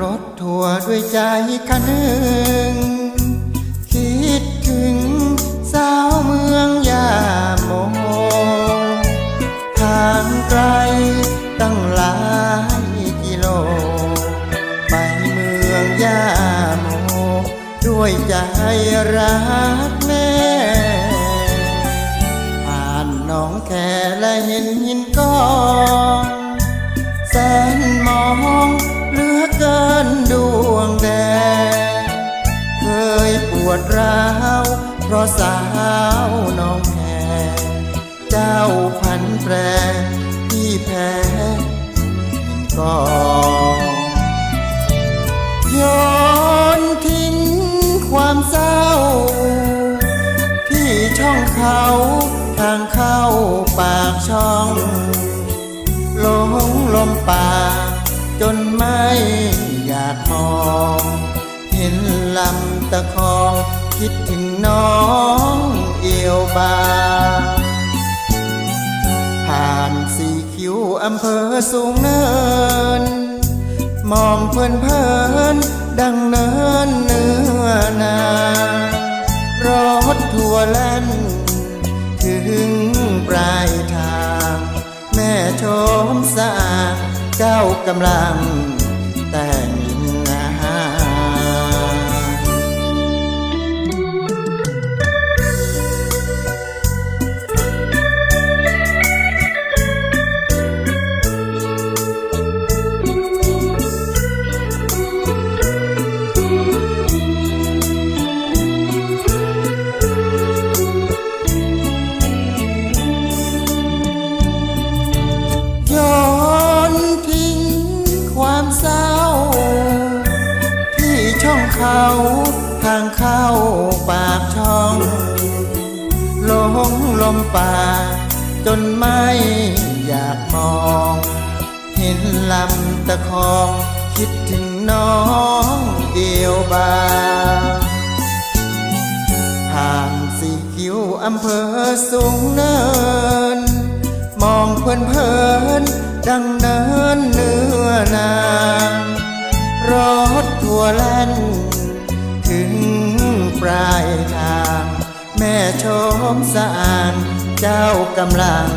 รถทัวร์ด้วยใจคะนึงคิดถึงสาวเมืองยาโมทางไกลตั้งหลายกิโล ไปเมืองยาโม ด้วยใจรักแม่ผ่านน้องแคและเห็นหินก้อน เจ้าพันแปรที่แพ้หินกอนย้อนทิ้งความเศร้า ที่ช่องเขาทางเข้าปากช่องหลงลมป่า จนไม่อยากมอง เห็นลำตะคองคิดถึงน้องเอียวบา ยู่อำเภอสูงเนิน มองเพลินเพลินดังเนินเนื้อนา รถทัวร์แล่น ถึงปลายทาง แม่ชมสะอาดเจ้ากำลัง ช่องเขา ทางเข้าปากช่องหลงลมป่า จนไม่อยากมอง เห็นลำตะคอง คิดถึงน้องเดียวบางผ่านสี่คิ้วอำเภอสูงเนิน มองเพลินเพลินดังเนินเนื้อนางรถ วแล่น ถึงปลายทาง แม่ชมสะอานเจ้ากำลัง